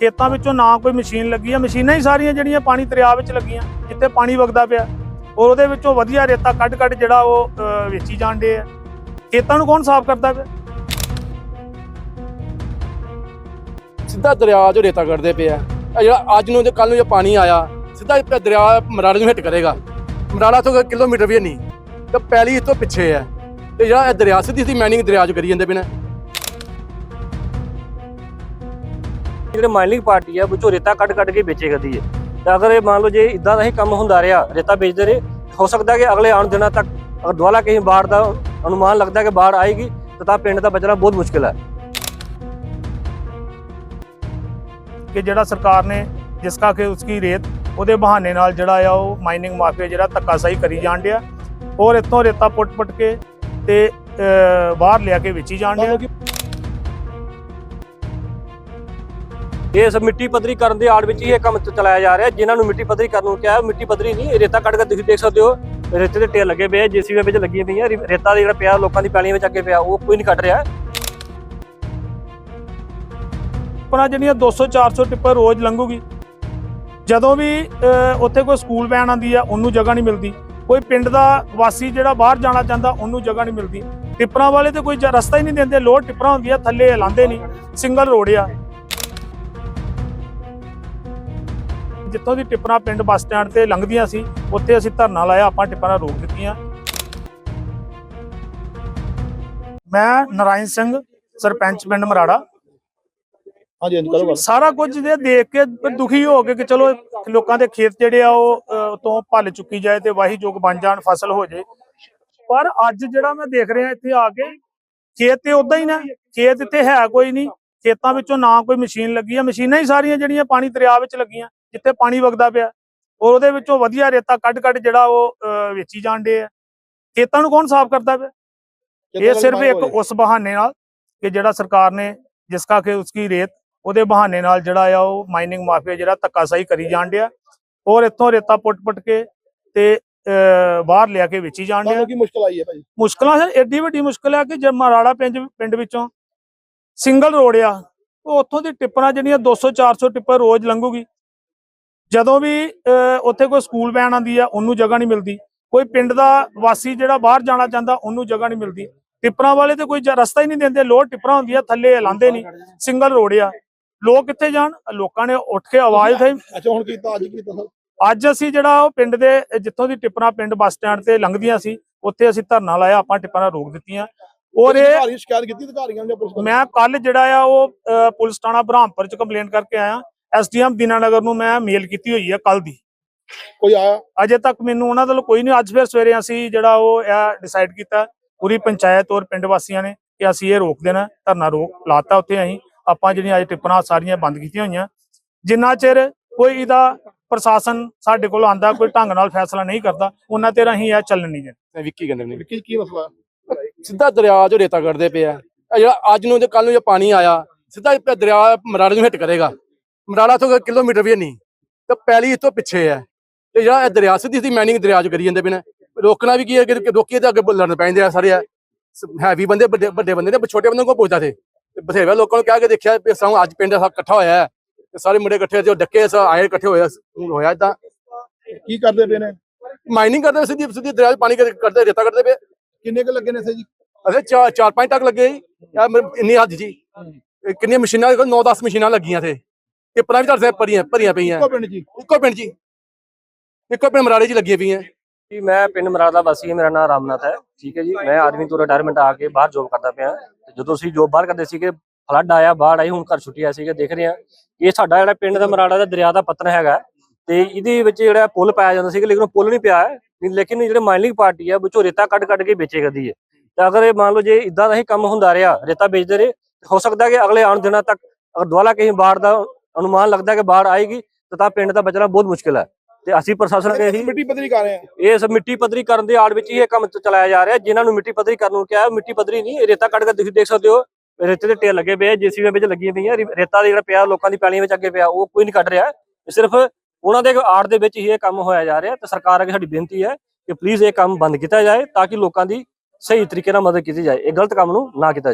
ਖੇਤਾਂ ਵਿੱਚੋਂ ਨਾ ਕੋਈ ਮਸ਼ੀਨ ਲੱਗੀ ਆ ਮਸ਼ੀਨਾਂ ਹੀ ਸਾਰੀਆਂ ਜਿਹੜੀਆਂ ਪਾਣੀ ਦਰਿਆ ਵਿੱਚ ਲੱਗੀਆਂ ਜਿੱਥੇ ਪਾਣੀ ਵਗਦਾ ਪਿਆ। ਔਰ ਉਹਦੇ ਵਿੱਚੋਂ ਵਧੀਆ ਰੇਤਾ ਕੱਢ ਕੱਢ ਜਿਹੜਾ ਉਹ ਅਹ, ਵੇਚੀ ਜਾਂਦੇ ਆ। ਖੇਤਾਂ ਨੂੰ ਕੌਣ ਸਾਫ਼ ਕਰਦਾ ਪਿਆ? ਸਿੱਧਾ ਦਰਿਆ 'ਚੋਂ ਰੇਤਾ ਕੱਢਦੇ ਪਿਆ ਇਹ ਜਿਹੜਾ ਅੱਜ ਨੂੰ ਤੇ ਕੱਲ ਨੂੰ ਜੇ ਪਾਣੀ ਆਇਆ ਸਿੱਧਾ ਇਹ ਦਰਿਆ ਮਰਾੜੇ ਨੂੰ ਹਿੱਟ ਕਰੇਗਾ। ਮਰਾੜਾ ਤੋਂ ਕਿਲੋਮੀਟਰ ਵੀ ਨਹੀਂ। ਤੇ ਪੈਲੀ ਇਸ ਤੋਂ ਪਿੱਛੇ ਹੈ ਤੇ ਜਿਹੜਾ ਇਹ ਦਰਿਆ ਸਿੱਧੀ ਸਿੱਧੀ ਮਾਈਨਿੰਗ ਦਰਿਆ 'ਚ ਕਰੀ ਜਾਂਦੇ ਪਏ ਨੇ। ਜਿਹੜੇ ਮਾਈਨਿੰਗ ਪਾਰਟੀ ਆ ਵਿੱਚੋਂ ਰੇਤਾ ਕੱਢ ਕੱਢ ਕੇ ਵੇਚੇ ਕਰਦੀ ਹੈ ਤੇ ਅਗਰ ਇਹ ਮੰਨ ਲਓ ਜੇ ਇਦਾਂ ਦਾ ਹੀ ਕੰਮ ਹੁੰਦਾ ਰਿਹਾ ਰੇਤਾ ਵੇਚਦੇ ਰਹੇ ਹੋ ਸਕਦਾ ਕਿ ਅਗਲੇ ਆਉਣ ਦਿਨਾਂ ਤੱਕ ਅਗਰ ਦੁਆਲਾ ਕਹੀਂ ਬਾੜ ਦਾ ਅਨੁਮਾਨ ਲੱਗਦਾ ਕਿ ਬਾੜ ਆਏਗੀ ਤਾਂ ਤਾਂ ਪਿੰਡ ਦਾ ਬਚਣਾ ਬਹੁਤ ਮੁਸ਼ਕਿਲ ਹੈ। ਕਿ ਜਿਹੜਾ ਸਰਕਾਰ ਨੇ ਜਿਸ ਕਾ ਕਿ ਉਸकी ਰੇਤ ਉਹਦੇ ਬਹਾਨੇ ਨਾਲ ਜਿਹੜਾ ਆ ਉਹ ਮਾਈਨਿੰਗ ਮਾਫੀਆ ਜਿਹੜਾ ਧੱਕਾਸ਼ਾਹੀ ਕਰੀ ਜਾਣ ਡਿਆ ਔਰ ਇੱਥੋਂ ਰੇਤਾ ਪੁੱਟ-ਪੁੱਟ ਕੇ ਤੇ ਬਾਹਰ ਲਿਆ ਕੇ ਵੇਚੀ ਜਾਣ ਡਿਆ। ਇਸ ਮਿੱਟੀ ਪੱਧਰੀ ਕਰਨ ਦੇ ਆੜ ਵਿੱਚ ਹੀ ਇਹ ਕੰਮ ਚਲਾਇਆ ਜਾ ਰਿਹਾ। ਜਿਨ੍ਹਾਂ ਨੂੰ ਮਿੱਟੀ ਪੱਧਰੀ ਕਰਨ ਨੂੰ ਕਿਹਾ ਮਿੱਟੀ ਪੱਧਰੀ ਨਹੀਂ ਰੇਤਾ ਕੱਢ ਕੇ ਤੁਸੀਂ ਦੇਖ ਸਕਦੇ ਹੋ। ਰੇਤੇ ਦੇ ਢੇਰ ਲੱਗੇ ਪਏ ਆ ਜੀਸੀਬੀ ਵਿੱਚ ਲੱਗੀਆਂ ਪਈਆਂ। ਰੇ- ਰੇਤਾ ਜਿਹੜਾ ਪਿਆ ਲੋਕਾਂ ਦੀ ਪੈਲੀਆਂ ਵਿੱਚ ਅੱਗੇ ਪਿਆ ਉਹ ਕੋਈ ਨਹੀਂ ਕੱਢ ਰਿਹਾ। ਆਪਣਾ ਜਿਹੜੀਆਂ 200 400 ਟਿੱਪਰ ਰੋਜ਼ ਲੰਘੂਗੀ। ਜਦੋਂ ਵੀ ਅਹ, ਉੱਥੇ ਕੋਈ ਸਕੂਲ ਵੈਨ ਆਂਦੀ ਆ ਉਹਨੂੰ ਜਗ੍ਹਾ ਨਹੀਂ ਮਿਲਦੀ। ਕੋਈ ਪਿੰਡ ਦਾ ਵਾਸੀ ਜਿਹੜਾ ਬਾਹਰ ਜਾਣਾ ਚਾਹੁੰਦਾ ਉਹਨੂੰ ਜਗ੍ਹਾ ਨਹੀਂ ਮਿਲਦੀ। ਟਿੱਪਰਾਂ ਵਾਲੇ ਤੇ ਕੋਈ ਰਸਤਾ ਹੀ ਨਹੀਂ ਦਿੰਦੇ। ਲੋਡ ਟਿੱਪਰਾਂ ਹੁੰਦੀਆਂ ਥੱਲੇ ਲਾਂਦੇ ਨਹੀਂ। ਸਿੰਗਲ ਰੋਡ ਆ। ਜਿੱਥੋਂ ਦੀ ਟਿੱਪਰਾਂ ਪਿੰਡ ਬੱਸ ਸਟੈਂਡ ਤੇ ਲੰਘਦੀਆਂ ਸੀ ਉੱਥੇ ਅਸੀਂ ਧਰਨਾ ਲਾਇਆ ਆਪਾਂ ਟਿੱਪਰਾਂ ਰੋਕ ਦਿੱਤੀਆਂ। ਮੈਂ ਨਰਾਇਣ ਸਿੰਘ ਸਰਪੰਚ ਪਿੰਡ ਮਰਾੜਾ। ਹਾਂਜੀ ਹਾਂਜੀ ਕਰੋ ਸਾਰਾ ਕੁਝ ਜੇ ਦੇਖ ਕੇ ਦੁਖੀ ਹੋ ਕੇ ਕਿ ਚਲੋ ਲੋਕਾਂ ਦੇ ਖੇਤ ਜਿਹੜੇ ਆ ਉਹ ਤੋਂ ਭੱਲ ਚੁੱਕੀ ਜਾਏ ਤੇ ਵਾਹੀ ਜੋਗ ਬਣ ਜਾਣ ਫਸਲ ਹੋ ਜੇ। ਪਰ ਅੱਜ ਜਿਹੜਾ ਮੈਂ ਦੇਖ ਰਿਹਾ ਇੱਥੇ ਆ ਕੇ ਖੇਤ ਤੇ ਉਦਾਂ ਹੀ ਨਾ। ਖੇਤ ਇੱਥੇ ਹੈ ਕੋਈ ਨਹੀਂ। ਖੇਤਾਂ ਵਿੱਚੋਂ ਨਾ ਕੋਈ ਮਸ਼ੀਨ ਲੱਗੀ ਆ। ਮਸ਼ੀਨਾਂ ਹੀ ਸਾਰੀਆਂ ਜਿਹੜੀਆਂ ਪਾਣੀ ਦਰਿਆ ਵਿੱਚ ਲੱਗੀਆਂ। ਜਿੱਥੇ ਪਾਣੀ ਵਗਦਾ ਪਿਆ। ਔਰ ਉਹਦੇ ਵਿੱਚੋਂ ਵਧੀਆ ਰੇਤਾ ਕੱਢ ਕੱਢ ਜਿਹੜਾ ਉਹ ਵੇਚੀ ਜਾਂਦੇ ਆ। ਖੇਤਾਂ ਨੂੰ ਕੌਣ ਸਾਫ਼ ਕਰਦਾ ਪਿਆ? ਇਹ ਸਿਰਫ ਇੱਕ ਉਸ ਬਹਾਨੇ ਨਾਲ ਕਿ ਜਿਹੜਾ ਸਰਕਾਰ ਨੇ ਜਿਸ ਕਾ ਕਿ ਉਸकी ਰੇਤ ਉਹਦੇ ਬਹਾਨੇ ਨਾਲ ਜਿਹੜਾ ਆ ਉਹ ਮਾਈਨਿੰਗ ਮਾਫੀਆ ਜਿਹੜਾ ਧੱਕਾਸ਼ਾਹੀ ਕਰੀ ਜਾਣ ਡਿਆ। ਔਰ ਇੱਥੋਂ ਰੇਤਾ ਪੁੱਟ-ਪੁੱਟ ਕੇ ਤੇ ਬਾਹਰ ਲਿਆ ਕੇ ਵੇਚੀ ਜਾਣ ਡਿਆ। ਕੀ ਮੁਸ਼ਕਲ ਆਈ ਹੈ ਭਾਜੀ? ਮੁਸ਼ਕਲਾਂ ਸਰ ਐਡੀ ਵੱਡੀ ਮੁਸ਼ਕਲ ਹੈ ਕਿ ਜੇ ਮਰਾੜਾ ਪਿੰਡ ਪਿੰਡ ਵਿੱਚੋਂ ਸਿੰਗਲ ਰੋਡ ਆ ਉਹ ਉੱਥੋਂ ਦੀ ਟਿੱਪਰਾਂ ਜਿਹੜੀਆਂ 200 400 ਟਿੱਪਰ ਰੋਜ਼ ਲੰਘੂਗੀ। ਜਦੋਂ ਵੀ ਉੱਥੇ ਕੋਈ ਸਕੂਲ ਵੈਨ ਆਂਦੀ ਆ ਉਹਨੂੰ ਜਗ੍ਹਾ ਨਹੀਂ ਮਿਲਦੀ। ਕੋਈ ਪਿੰਡ ਦਾ ਵਾਸੀ ਜਿਹੜਾ ਬਾਹਰ ਜਾਣਾ ਚਾਹੁੰਦਾ ਉਹਨੂੰ ਜਗ੍ਹਾ ਨਹੀਂ ਮਿਲਦੀ। ਟਿੱਪਰਾਂ ਵਾਲੇ ਤੇ ਕੋਈ ਰਸਤਾ ਹੀ ਨਹੀਂ ਦਿੰਦੇ ਲੋਡ ਟਿੱਪਰਾਂ ਹੁੰਦੀਆਂ ਥੱਲੇ ਲਾਂਦੇ ਨਹੀਂ। ਸਿੰਗਲ ਰੋਡ ਆ। ਲੋਕ ਕਿੱਥੇ ਜਾਣ? ਲੋਕਾਂ ਨੇ ਉੱਠ ਕੇ ਆਵਾਜ਼ ਉਠਾਈ। ਅੱਛਾ ਹੁਣ ਕੀਤਾ ਅੱਜ ਕੀਤਾ ਅੱਜ ਅਸੀਂ ਜਿਹੜਾ ਉਹ ਪਿੰਡ ਦੇ ਜਿੱਥੋਂ ਦੀ ਟਿੱਪਰਾਂ ਪਿੰਡ ਬੱਸ ਸਟੈਂਡ ਤੇ ਲੰਘਦੀਆਂ ਸੀ ਉੱਥੇ ਅਸੀਂ ਧਰਨਾ ਲਾਇਆ ਆਪਾਂ ਟਿੱਪਰਾਂ ਰੋਕ ਦਿੱਤੀਆਂ। ਔਰ ਇਹ ਸ਼ਿਕਾਇਤ ਕੀਤੀ ਅਧਿਕਾਰੀਆਂ ਨੇ ਪੁਲਿਸ ਮੈਂ ਕੱਲ ਜਿਹੜਾ ਆ ਉਹ ਪੁਲਿਸ ਥਾਣਾ ਬ੍ਰਹਮਪੁਰ ਚ ਕੰਪਲੇਂਟ ਕਰਕੇ ਆਇਆ। ਐਸਡੀਐਮ ਦੀਨਾਨਗਰ ਨੂੰ ਮੈਂ ਮੇਲ ਕੀਤੀ ਹੋਈ ਹੈ ਕੱਲ ਦੀ। ਕੋਈ ਆਇਆ? ਅਜੇ ਤੱਕ ਮੈਨੂੰ ਉਹਨਾਂ ਵੱਲੋਂ ਕੋਈ ਨਹੀਂ ਅੱਜ ਫਿਰ ਸਵੇਰੇ ਅਸੀਂ ਜਿਹੜਾ ਉਹ ਇਹ ਡਿਸਾਈਡ ਕੀਤਾ ਪੂਰੀ ਪੰਚਾਇਤ ਔਰ ਪਿੰਡ ਵਾਸੀਆਂ ਨੇ ਕਿ ਅਸੀਂ ਇਹ ਰੋਕ ਦੇਣਾ ਧਰਨਾ ਰੋਕ ਲਾਤਾ ਉੱਥੇ ਅਸੀਂ। ਆਪਾਂ ਜਿਹੜੀਆਂ ਅੱਜ ਟਿੱਪਰਾਂ ਸਾਰੀਆਂ ਬੰਦ ਕੀਤੀਆਂ ਹੋਈਆਂ। ਜਿੰਨਾ ਚਿਰ ਕੋਈ ਇਹਦਾ ਪ੍ਰਸ਼ਾਸਨ ਸਾਡੇ ਕੋਲ ਆਂਦਾ ਕੋਈ ਢੰਗ ਨਾਲ ਫੈਸਲਾ ਨਹੀਂ ਕਰਦਾ ਉਹਨਾਂ ਤੇ ਅਸੀਂ ਇਹ ਚੱਲਣ ਨਹੀਂ ਤੇ ਵਿੱਕੀ ਕਹਿੰਦੇ ਨੇ। ਕੀ ਕੀ ਮਸਲਾ? ਸਿੱਧਾ ਦਰਿਆ 'ਚੋਂ ਰੇਤਾ ਕੱਢਦੇ ਪਏ ਆ। ਇਹ ਜਿਹੜਾ ਅੱਜ ਨੂੰ ਤੇ ਕੱਲ ਨੂੰ ਜੇ ਪਾਣੀ ਆਇਆ ਸਿੱਧਾ ਇਹ ਦਰਿਆ ਮਰਾੜੇ ਨੂੰ ਹਿੱਟ ਕਰੇਗਾ। ਮਰਾੜਾ ਤੋਂ ਕਿਲੋਮੀਟਰ ਵੀ ਨਹੀਂ। ਤੇ ਪੈਲੀ ਇਸ ਤੋਂ ਪਿੱਛੇ ਹੈ। ਤੇ ਜਿਹੜਾ ਇਹ ਦਰਿਆ ਸਿੱਧੀ ਸਿੱਧੀ ਮਾਈਨਿੰਗ ਦਰਿਆ 'ਚ ਕਰੀ ਜਾਂਦੇ ਪਏ ਨੇ। ਰੋਕਣਾ ਵੀ ਕੀ ਹੈ ਕਿ ਰੋਕੀਏ ਤੇ ਅੱਗੇ ਲੜਨ ਪੈਂਦੇ ਆ ਸਾਰੇ ਹੈਵੀ ਬੰਦੇ ਵੱਡੇ ਵੱਡੇ ਬੰਦੇ ਨੇ ਛੋਟੇ ਬੰਦੇ ਕੋਲ ਪੁੱਛਦਾ ਥੇ ਤੇ ਬਥੇਰੇ ਲੋਕਾਂ ਨੂੰ ਕਹਿ ਕੇ ਦੇਖਿਆ ਵੀ ਸਾਨੂੰ ਅੱਜ ਪਿੰਡ ਸਭ ਇਕੱਠਾ ਹੋਇਆ ਹੈ। ਤੇ ਸਾਰੇ ਮੁੰਡੇ ਇਕੱਠੇ ਉਹ ਡੱਕੇ ਸਭ ਆਏ ਇਕੱਠੇ ਹੋਇਆ ਹੋਇਆ ਇਦਾਂ। ਕੀ ਕਰਦੇ ਪਏ ਨੇ? ਮਾਈਨਿੰਗ ਕਰਦੇ ਪਏ, ਸਿੱਧੀ ਸਿੱਧੀ ਦਰਿਆ 'ਚ ਪਾਣੀ ਕਰ- ਕੱਢਦੇ ਰੇਤਾ ਕੱਢਦੇ ਪਏ। ਕਿੰਨੇ ਕੁ ਲੱਗੇ ਨੇ ਸੇ ਜੀ? ਅਰੇ ਚਾਰ ਚਾਰ ਪੰਜ ਟੱਕ ਲੱਗੇ ਜੀ। ਇੰਨੀ ਹੱਦ ਜੀ। ਕਿੰਨੀਆਂ ਮਸ਼ੀਨਾਂ 9 10 ਮਸ਼ੀਨਾਂ ਲੱਗੀਆਂ ਤੇ ਟਿੱਪਰਾਂ ਵੀ ਤੁਹਾਡੇ ਭਰੀਆਂ ਭਰੀਆਂ ਪਈਆਂ। ਇੱਕੋ ਪਿੰਡ ਜੀ। ਇੱਕੋ ਪਿੰਡ ਜੀ। ਇੱਕੋ ਪਿੰਡ ਮਰਾੜੇ 'ਚ ਲੱਗੀਆਂ ਪਈਆਂ ਜੀ ਮੈਂ ਪਿੰਡ ਮਰਾੜਾ ਦਾ ਵਾਸੀ ਹਾਂ ਮੇਰਾ ਨਾਮ ਰਾਮਨਾਥ ਹੈ। ਠੀਕ ਹੈ ਜੀ ਮੈਂ ਆਦਮੀ ਤੋਂ ਰਿਟਾਇਰਮੈਂਟ ਆ ਕੇ ਬਾਹਰ ਜੋਬ ਕਰਦਾ ਪਿਆ। ਤੇ ਜਦੋਂ ਅਸੀਂ ਜੋਬ ਬਾਹਰ ਕਰਦੇ ਸੀਗੇ ਫਲੱਡ ਆਇਆ ਬਾੜ ਆਈ ਹੁਣ ਘਰ ਛੁੱਟੀ ਆ ਸੀਗੇ ਦੇਖ ਰਹੇ ਹਾਂ। ਇਹ ਸਾਡਾ ਜਿਹੜਾ ਪਿੰਡ ਦਾ ਮਰਾੜਾ ਦਾ ਦਰਿਆ ਦਾ ਪਤਨ ਹੈਗਾ ਤੇ ਇਹਦੇ ਵਿੱਚ ਜਿਹੜਾ ਪੁਲ ਪਾਇਆ ਜਾਂਦਾ ਸੀਗਾ ਲੇਕਿਨ ਉਹ ਪੁਲ ਨਹੀਂ ਪਿਆ ਲੇਕਿਨ ਜਿਹੜੇ ਮਾਈਨਿੰਗ ਪਾਰਟੀ ਆ ਵਿੱਚੋਂ ਰੇਤਾ ਕੱਢ ਕੱਢ ਕੇ ਵੇਚੇ ਕਰਦੀ ਹੈ। ਤੇ ਅਗਰ ਇਹ ਮੰਨ ਲਓ ਜੇ ਇਦਾਂ ਦਾ ਹੀ ਕੰਮ ਹੁੰਦਾ ਰਿਹਾ ਰੇਤਾ ਵੇਚਦੇ ਰਹੇ ਹੋ ਸਕਦਾ ਕਿ ਅਗਲੇ ਆਉਣ ਦਿਨਾਂ ਤੱਕ ਅਗਰ ਦੁਆਲਾ ਕਹੀਂ ਬਾੜ ਦਾ ਅਨੁਮਾਨ ਲੱਗਦਾ ਕਿ ਬਾੜ ਆਏਗੀ ਤਾਂ ਤਾਂ ਪਿੰਡ ਦਾ ਬਚਣਾ ਬਹੁਤ ਮੁਸ਼ਕਿਲ ਹੈ। ਤੇ ਅਸੀਂ ਪ੍ਰਸ਼ਾਸਨ ਅੱਗੇ ਇਹੀ ਮਿੱਟੀ ਪੱਧਰੀ ਕਰ ਰਹੇ ਆ ਇਹ ਸਭ ਮਿੱਟੀ ਪੱਧਰੀ ਕਰਨ ਦੇ ਆੜ ਵਿੱਚ ਹੀ ਇਹ ਕੰਮ ਚਲਾਇਆ ਜਾ ਰਿਹਾ। ਜਿਨ੍ਹਾਂ ਨੂੰ ਮਿੱਟੀ ਪੱਧਰੀ ਕਰਨ ਨੂੰ ਕਿਹਾ ਮਿੱਟੀ ਪੱਧਰੀ ਨਹੀਂ ਇਹ ਰੇਤਾ ਕੱਢ ਕੇ ਤੁਸੀਂ ਦੇਖ ਸਕਦੇ ਹੋ ਰੇਤੇ ਦੇ ਢੇਰ ਲੱਗੇ ਪਏ ਆ ਜੀਸੀਬੀ ਵਿੱਚ ਲੱਗੀਆਂ ਪਈਆਂ ਰੇਤਾ ਦਾ ਜਿਹੜਾ ਪਿਆ ਲੋਕਾਂ ਦੀ ਪੈਲੀਆਂ ਵਿੱਚ ਅੱਗੇ ਪਿਆ ਉਹ ਕੋਈ ਨਹੀਂ ਕੱਢ ਰਿਹਾ। ਸਿਰਫ ਉਹਨਾਂ ਦੇ ਆੜ ਦੇ ਵਿੱਚ ਹੀ ਇਹ ਕੰਮ ਹੋਇਆ ਜਾ ਰਿਹਾ ਤੇ ਸਰਕਾਰ ਅੱਗੇ ਸਾਡੀ ਬੇਨਤੀ ਹੈ ਕਿ ਪਲੀਜ਼ ਇਹ ਕੰਮ ਬੰਦ ਕੀਤਾ ਜਾਏ ਤਾਂ ਕਿ ਲੋਕਾਂ ਦੀ ਸਹੀ ਤਰੀਕੇ ਨਾਲ ਮਦਦ ਕੀਤੀ ਜਾਏ। ਇਹ ਗਲਤ ਕੰਮ ਨੂੰ ਨਾ ਕੀਤਾ